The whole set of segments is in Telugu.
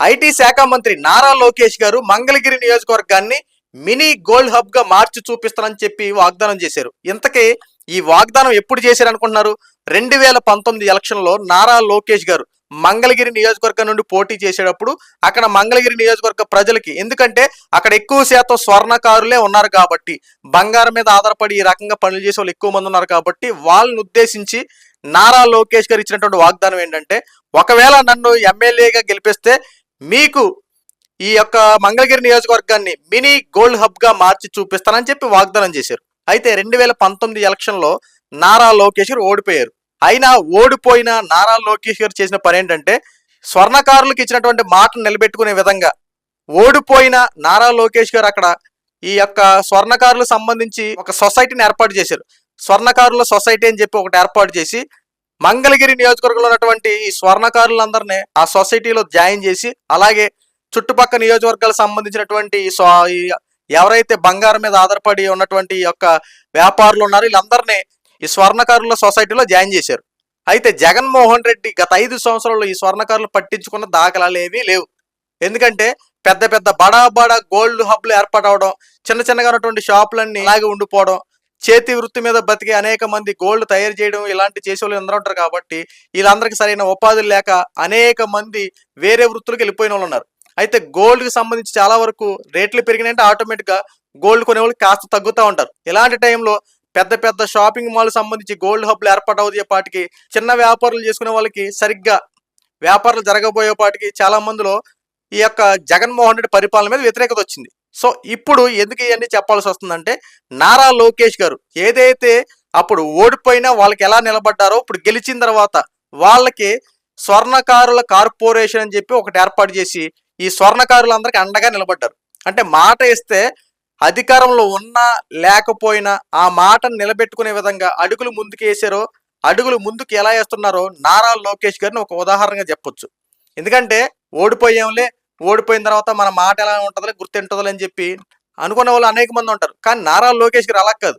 ఐటీ శాఖ మంత్రి నారా లోకేష్ గారు మంగళగిరి నియోజకవర్గాన్ని మినీ గోల్డ్ హబ్గా మార్చి చూపిస్తానని చెప్పి వాగ్దానం చేశారు. ఇంతకీ ఈ వాగ్దానం ఎప్పుడు చేశారు అనుకుంటున్నారు రెండు వేల పంతొమ్మిది ఎలక్షన్లో నారా లోకేష్ గారు మంగళగిరి నియోజకవర్గం నుండి పోటీ చేసేటప్పుడు అక్కడ మంగళగిరి నియోజకవర్గ ప్రజలకి ఎందుకంటే అక్కడ ఎక్కువ శాతం స్వర్ణకారులే ఉన్నారు కాబట్టి బంగారం మీద ఆధారపడి ఈ రకంగా పనులు చేసే వాళ్ళు ఎక్కువ మంది ఉన్నారు కాబట్టి వాళ్ళని ఉద్దేశించి నారా లోకేష్ గారు ఇచ్చినటువంటి వాగ్దానం ఏంటంటే ఒకవేళ నన్ను ఎమ్మెల్యేగా గెలిపిస్తే మీకు ఈ యొక్క మంగళగిరి నియోజకవర్గాన్ని మినీ గోల్డ్ హబ్గా మార్చి చూపిస్తానని చెప్పి వాగ్దానం చేశారు. అయితే రెండు వేల పంతొమ్మిది ఎలక్షన్లో నారా లోకేష్ గారు ఓడిపోయారు. అయినా ఓడిపోయిన నారా లోకేష్ గారు చేసిన పని ఏంటంటే స్వర్ణకారులకు ఇచ్చినటువంటి మాటను నిలబెట్టుకునే విధంగా ఓడిపోయిన నారా లోకేష్ గారు అక్కడ ఈ యొక్క స్వర్ణకారులకు సంబంధించి ఒక సొసైటీని ఏర్పాటు చేశారు. స్వర్ణకారుల సొసైటీ అని చెప్పి ఒకటి ఏర్పాటు చేసి మంగళగిరి నియోజకవర్గంలో ఉన్నటువంటి ఈ స్వర్ణకారులందరినీ ఆ సొసైటీలో జాయిన్ చేసి అలాగే చుట్టుపక్కల నియోజకవర్గాలకు సంబంధించినటువంటి ఎవరైతే బంగారం మీద ఆధారపడి ఉన్నటువంటి యొక్క వ్యాపారులు ఉన్నారో వీళ్ళందరినీ ఈ స్వర్ణకారుల సొసైటీలో జాయిన్ చేశారు. అయితే జగన్మోహన్ రెడ్డి గత ఐదు సంవత్సరాల్లో ఈ స్వర్ణకారులు పట్టించుకున్న దాఖలాలు ఏమీ లేవు. ఎందుకంటే పెద్ద పెద్ద బడా బడా గోల్డ్ హబ్లు ఏర్పాటవడం చిన్న చిన్నగా ఉన్నటువంటి షాపులన్నీ అలాగే ఉండిపోవడం చేతి వృత్తి మీద బతికి అనేక మంది గోల్డ్ తయారు చేయడం ఇలాంటి చేసే వాళ్ళు అందరూ ఉంటారు కాబట్టి వీళ్ళందరికీ సరైన ఉపాధులు లేక అనేక మంది వేరే వృత్తులకు వెళ్ళిపోయిన వాళ్ళు ఉన్నారు. అయితే గోల్డ్కి సంబంధించి చాలా వరకు రేట్లు పెరిగినాయంటే ఆటోమేటిక్గా గోల్డ్ కొనేవాళ్ళు కాస్త తగ్గుతూ ఉంటారు. ఇలాంటి టైంలో పెద్ద పెద్ద షాపింగ్ మాల్ సంబంధించి గోల్డ్ హబ్లు ఏర్పాటు అవుతాయేపాటికి చిన్న వ్యాపారులు చేసుకునే వాళ్ళకి సరిగ్గా వ్యాపారాలు జరగబోయేపాటికి చాలా మందిలో ఈ యొక్క జగన్మోహన్ రెడ్డి పరిపాలన మీద వ్యతిరేకత వచ్చింది. సో ఇప్పుడు ఎందుకు ఇవన్నీ చెప్పాల్సి వస్తుందంటే నారా లోకేష్ గారు ఏదైతే అప్పుడు ఓడిపోయినా వాళ్ళకి ఎలా నిలబడ్డారో ఇప్పుడు గెలిచిన తర్వాత వాళ్ళకి స్వర్ణకారుల కార్పొరేషన్ అని చెప్పి ఒకటి ఏర్పాటు చేసి ఈ స్వర్ణకారులందరికీ అండగా నిలబడ్డారు. అంటే మాట ఇస్తే అధికారంలో ఉన్నా లేకపోయినా ఆ మాటను నిలబెట్టుకునే విధంగా అడుగులు ముందుకు వేసారో అడుగులు ముందుకు ఎలా వేస్తున్నారో నారా లోకేష్ గారిని ఒక ఉదాహరణగా చెప్పొచ్చు. ఎందుకంటే ఓడిపోయాంలే ఓడిపోయిన తర్వాత మన మాట ఎలా ఉంటుందో గుర్తుంటుందో అని చెప్పి అనుకునే వాళ్ళు అనేక మంది ఉంటారు. కానీ నారా లోకేష్ గారు అలా కాదు.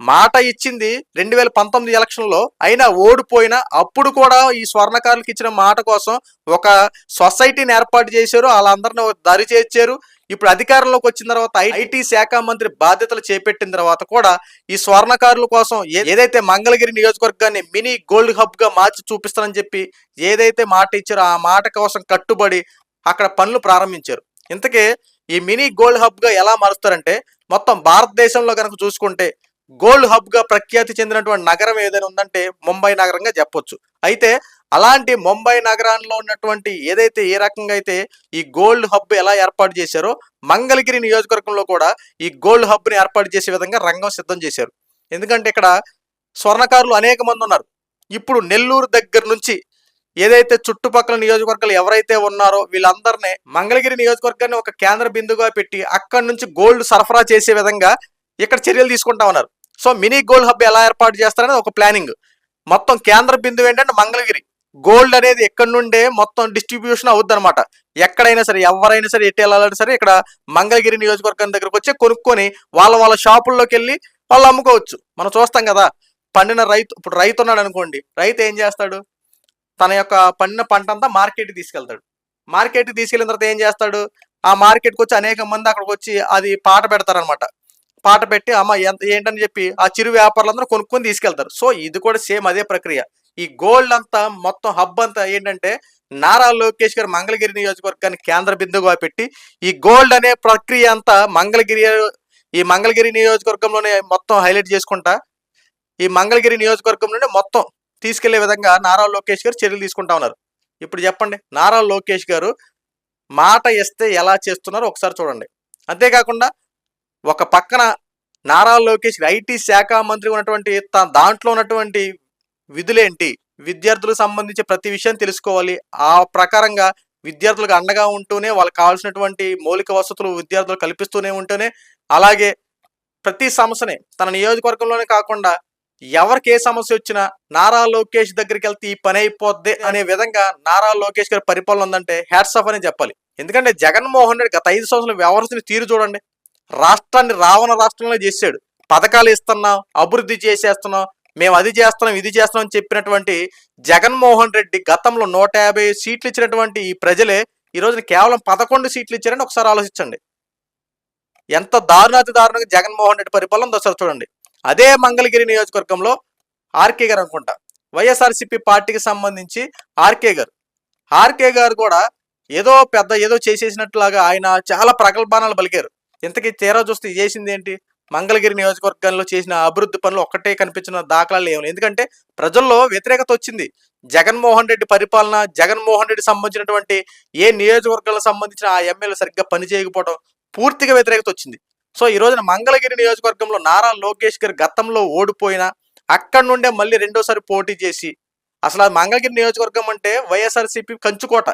మాట ఇచ్చింది రెండు వేల పంతొమ్మిది ఎలక్షన్లో అయినా ఓడిపోయినా అప్పుడు కూడా ఈ స్వర్ణకారులకు ఇచ్చిన మాట కోసం ఒక సొసైటీని ఏర్పాటు చేశారు. వాళ్ళందరిని దరి చేర్చారు. ఇప్పుడు అధికారంలోకి వచ్చిన తర్వాత ఐటీ శాఖ మంత్రి బాధ్యతలు చేపట్టిన తర్వాత కూడా ఈ స్వర్ణకారుల కోసం ఏ- ఏదైతే మంగళగిరి నియోజకవర్గాన్ని మినీ గోల్డ్ హబ్గా మార్చి చూపిస్తానని చెప్పి ఏదైతే మాట ఇచ్చారో ఆ మాట కోసం కట్టుబడి అక్కడ పనులు ప్రారంభించారు. ఇంతకే ఈ మినీ గోల్డ్ హబ్గా ఎలా మారుస్తారంటే మొత్తం భారతదేశంలో కనుక చూసుకుంటే గోల్డ్ హబ్గా ప్రఖ్యాతి చెందినటువంటి నగరం ఏదైనా ఉందంటే ముంబై నగరంగా చెప్పొచ్చు. అయితే అలాంటి ముంబై నగరంలో ఉన్నటువంటి ఏదైతే ఏ రకంగా అయితే ఈ గోల్డ్ హబ్ ఎలా ఏర్పాటు చేశారో మంగళగిరి నియోజకవర్గంలో కూడా ఈ గోల్డ్ హబ్ని ఏర్పాటు చేసే విధంగా రంగం సిద్ధం చేశారు. ఎందుకంటే ఇక్కడ స్వర్ణకారులు అనేక మంది ఉన్నారు. ఇప్పుడు నెల్లూరు దగ్గర నుంచి ఏదైతే చుట్టుపక్కల నియోజకవర్గాలు ఎవరైతే ఉన్నారో వీళ్ళందరినీ మంగళగిరి నియోజకవర్గాన్ని ఒక కేంద్ర బిందుగా పెట్టి అక్కడి నుంచి గోల్డ్ సరఫరా చేసే విధంగా ఇక్కడ చర్యలు తీసుకుంటా ఉన్నారు. సో మినీ గోల్డ్ హబ్ ఎలా ఏర్పాటు చేస్తారనేది ఒక ప్లానింగ్. మొత్తం కేంద్ర బిందువు ఏంటంటే మంగళగిరి. గోల్డ్ అనేది ఎక్కడి నుండే మొత్తం డిస్ట్రిబ్యూషన్ అవుద్ది అనమాట ఎక్కడైనా సరే ఎవరైనా సరే ఎట్టి వెళ్ళాలన్నా సరే ఇక్కడ మంగళగిరి నియోజకవర్గం దగ్గరకు వచ్చి కొనుక్కొని వాళ్ళ వాళ్ళ షాపుల్లోకి వెళ్ళి వాళ్ళు అమ్ముకోవచ్చు. మనం చూస్తాం కదా పండిన రైతు ఇప్పుడు రైతు ఉన్నాడు అనుకోండి రైతు ఏం చేస్తాడు? తన యొక్క పండిన పంట అంతా మార్కెట్కి తీసుకెళ్తాడు. మార్కెట్కి తీసుకెళ్ళిన తర్వాత ఏం చేస్తాడు? ఆ మార్కెట్కి వచ్చి అనేక మంది అక్కడికి వచ్చి అది పాట పెడతారనమాట పాట పెట్టి అమ్మ ఎంత ఏంటని చెప్పి ఆ చిరు వ్యాపారులందరూ కొనుక్కొని తీసుకెళ్తారు. సో ఇది కూడా సేమ్ అదే ప్రక్రియ. ఈ గోల్డ్ అంతా మొత్తం హబ్ అంతా ఏంటంటే నారా లోకేష్ గారు మంగళగిరి నియోజకవర్గాన్ని కేంద్ర బిందువుగా పెట్టి ఈ గోల్డ్ అనే ప్రక్రియ అంతా మంగళగిరి ఈ మంగళగిరి నియోజకవర్గంలోనే మొత్తం హైలైట్ చేసుకుంటా ఈ మంగళగిరి నియోజకవర్గం నుండి మొత్తం తీసుకెళ్ళే విధంగా నారా లోకేష్ గారు చర్యలు తీసుకుంటా ఉన్నారు. ఇప్పుడు చెప్పండి నారా లోకేష్ గారు మాట ఇస్తే ఎలా చేస్తున్నారో ఒకసారి చూడండి. అంతేకాకుండా ఒక పక్కన నారా లోకేష్ ఐటీ శాఖ మంత్రి ఉన్నటువంటి దాంట్లో ఉన్నటువంటి విధులేంటి? విద్యార్థులకు సంబంధించి ప్రతి విషయం తెలుసుకోవాలి. ఆ ప్రకారంగా విద్యార్థులకు అండగా ఉంటూనే వాళ్ళకి కావాల్సినటువంటి మౌలిక వసతులు విద్యార్థులు కల్పిస్తూనే ఉంటూనే అలాగే ప్రతి సమస్యని తన నియోజకవర్గంలోనే కాకుండా ఎవరికి ఏ సమస్య వచ్చినా నారా లోకేష్ దగ్గరికి వెళ్తే ఈ పని అయిపోద్ది అనే విధంగా నారా లోకేష్ గారి పరిపాలన ఉందంటే హ్యాట్స్ ఆఫ్ అని చెప్పాలి. ఎందుకంటే జగన్మోహన్ రెడ్డి గత ఐదు సంవత్సరాలు వ్యవహరిస్తున్న తీరు చూడండి. రాష్ట్రాన్ని రావణ రాష్ట్రంలో చేశాడు. పథకాలు ఇస్తున్నాం అభివృద్ధి చేసేస్తున్నాం మేము అది చేస్తున్నాం ఇది చేస్తున్నాం అని చెప్పినటువంటి జగన్మోహన్ రెడ్డి గతంలో నూట యాభై సీట్లు ఇచ్చినటువంటి ఈ ప్రజలే ఈ రోజున కేవలం పదకొండు సీట్లు ఇచ్చారని ఒకసారి ఆలోచించండి. ఎంత దారుణాతి దారుణంగా జగన్మోహన్ రెడ్డి పరిపాలన ఉందో చూడండి. అదే మంగళగిరి నియోజకవర్గంలో ఆర్కే గారు అనుకుంటా. వైఎస్ఆర్సీపీ పార్టీకి సంబంధించి ఆర్కే గారు. ఆర్కే గారు కూడా ఏదో పెద్ద ఏదో చేసేసినట్లాగా ఆయన చాలా ప్రగల్భానాలు పలికారు. ఇంతకీ తీరా చూస్తే చేసింది ఏంటి? మంగళగిరి నియోజకవర్గంలో చేసిన అభివృద్ధి పనులు ఒక్కటే కనిపించిన దాఖలాలు ఏమి? ఎందుకంటే ప్రజల్లో వ్యతిరేకత వచ్చింది. జగన్మోహన్ రెడ్డి పరిపాలన జగన్మోహన్ రెడ్డి సంబంధించినటువంటి ఏ నియోజకవర్గాలకు సంబంధించిన ఆ ఎమ్మెల్యే సరిగ్గా పనిచేయకపోవడం పూర్తిగా వ్యతిరేకత వచ్చింది. సో ఈ రోజున మంగళగిరి నియోజకవర్గంలో నారా లోకేష్ గారు గతంలో ఓడిపోయినా అక్కడి నుండే మళ్ళీ రెండోసారి పోటీ చేసి అసలు మంగళగిరి నియోజకవర్గం అంటే వైఎస్ఆర్సీపీ కంచుకోట.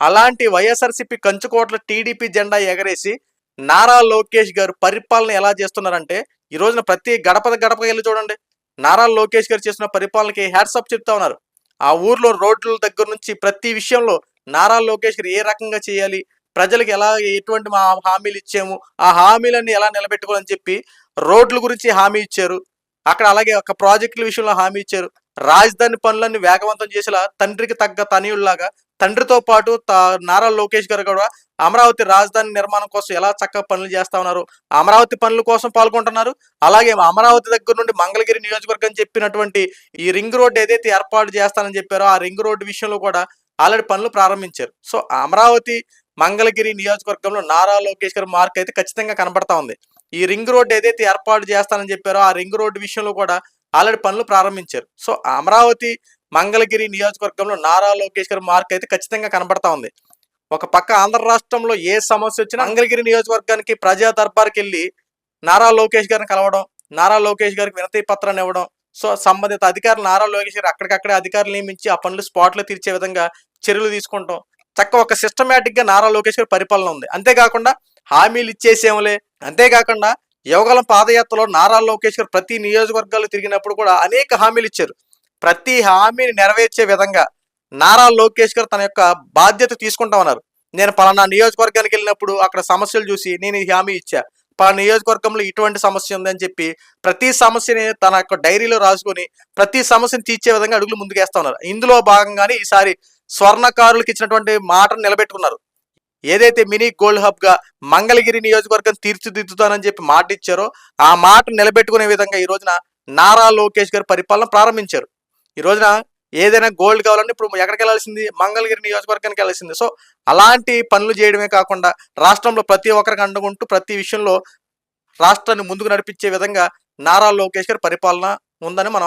అలాంటి వైఎస్ఆర్సీపీ కంచుకోటలో టీడీపీ జెండా ఎగరేసి నారా లోకేష్ గారు పరిపాలన ఎలా చేస్తున్నారంటే ఈ రోజున ప్రతి గడప గడపకి వెళ్ళి చూడండి. నారా లోకేష్ గారు చేసిన పరిపాలనకి హ్యాట్సప్ చెప్తా ఉన్నారు. ఆ ఊర్లో రోడ్ల దగ్గర నుంచి ప్రతి విషయంలో నారా లోకేష్ గారు ఏ రకంగా చేయాలి ప్రజలకు ఎలా ఎటువంటి మా హామీలు ఇచ్చాము ఆ హామీలన్నీ ఎలా నిలబెట్టుకోవాలని చెప్పి రోడ్ల గురించి హామీ ఇచ్చారు. అక్కడ అలాగే ఒక ప్రాజెక్టుల విషయంలో హామీ ఇచ్చారు. రాజధాని పనులన్నీ వేగవంతం చేసేలా తండ్రికి తగ్గ తనయుల్లాగా తండ్రితో పాటు తా- నారా లోకేష్ గారు కూడా అమరావతి రాజధాని నిర్మాణం కోసం ఎలా చక్కగా పనులు చేస్తా ఉన్నారు అమరావతి పనుల కోసం పాల్గొంటున్నారు. అలాగే అమరావతి దగ్గర నుండి మంగళగిరి నియోజకవర్గం చెప్పినటువంటి ఈ రింగ్ రోడ్ ఏదైతే ఏర్పాటు చేస్తానని చెప్పారో ఆ రింగ్ రోడ్ విషయంలో కూడా ఆల్రెడీ పనులు ప్రారంభించారు. సో అమరావతి మంగళగిరి నియోజకవర్గంలో నారా లోకేష్ గారి మార్క్ అయితే ఖచ్చితంగా కనబడతా ఉంది. ఈ రింగ్ రోడ్ ఏదైతే ఏర్పాటు చేస్తానని చెప్పారో ఆ రింగ్ రోడ్డు విషయంలో కూడా ఆల్రెడీ పనులు ప్రారంభించారు. సో అమరావతి మంగళగిరి నియోజకవర్గంలో నారా లోకేష్ గారి మార్క్ అయితే ఖచ్చితంగా కనబడతా ఉంది. ఒక పక్క ఆంధ్ర రాష్ట్రంలో ఏ సమస్య వచ్చినా మంగళగిరి నియోజకవర్గానికి ప్రజా దర్బార్కి వెళ్ళి నారా లోకేష్ గారిని కలవడం నారా లోకేష్ గారికి వినతి పత్రాన్ని ఇవ్వడం సో సంబంధిత అధికారులు నారా లోకేష్ గారు అక్కడికక్కడే అధికారులు నియమించి ఆ పనులు స్పాట్లో తీర్చే విధంగా చర్యలు తీసుకుంటాం. చక్క ఒక సిస్టమేటిక్గా నారా లోకేష్ గారి పరిపాలన ఉంది. అంతేకాకుండా హామీలు ఇచ్చేసేములే. అంతేకాకుండా యువగలం పాదయాత్రలో నారా లోకేష్ గారు ప్రతి నియోజకవర్గాలు తిరిగినప్పుడు కూడా అనేక హామీలు ఇచ్చారు. ప్రతి హామీని నెరవేర్చే విధంగా నారా లోకేష్ గారు తన యొక్క బాధ్యత తీసుకుంటామన్నారు నేను పలానా నియోజకవర్గానికి వెళ్ళినప్పుడు అక్కడ సమస్యలు చూసి నేను ఈ హామీ ఇచ్చా. పలానా నియోజకవర్గంలో ఇటువంటి సమస్య ఉందని చెప్పి ప్రతి సమస్యని తన యొక్క డైరీలో రాసుకొని ప్రతి సమస్యను తీర్చే విధంగా అడుగులు ముందుకేస్తా ఉన్నారు. ఇందులో భాగంగానే ఈసారి స్వర్ణకారులకు ఇచ్చినటువంటి మాటను నిలబెట్టుకున్నారు. ఏదైతే మినీ గోల్డ్ హబ్గా మంగళగిరి నియోజకవర్గం తీర్చిదిద్దుతానని చెప్పి మాట ఇచ్చారో ఆ మాట నిలబెట్టుకునే విధంగా ఈ రోజున నారా లోకేష్ గారు పరిపాలన ప్రారంభించారు. ఈ రోజున ఏదైనా గోల్డ్ కావాలంటే ఇప్పుడు ఎక్కడికి వెళ్ళాల్సింది? మంగళగిరి నియోజకవర్గానికి వెళ్ళాల్సింది. సో అలాంటి పనులు చేయడమే కాకుండా రాష్ట్రంలో ప్రతి ఒక్కరికి అండుకుంటూ ప్రతి విషయంలో రాష్ట్రాన్ని ముందుకు నడిపించే విధంగా నారా లోకేష్ గారి పరిపాలన ఉందని మన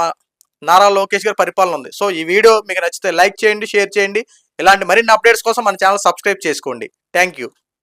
నారా లోకేష్ గారి పరిపాలన ఉంది. సో ఈ వీడియో మీకు నచ్చితే లైక్ చేయండి షేర్ చేయండి. ఇలాంటి మరిన్ని అప్డేట్స్ కోసం మన ఛానల్ సబ్స్క్రైబ్ చేసుకోండి. Thank you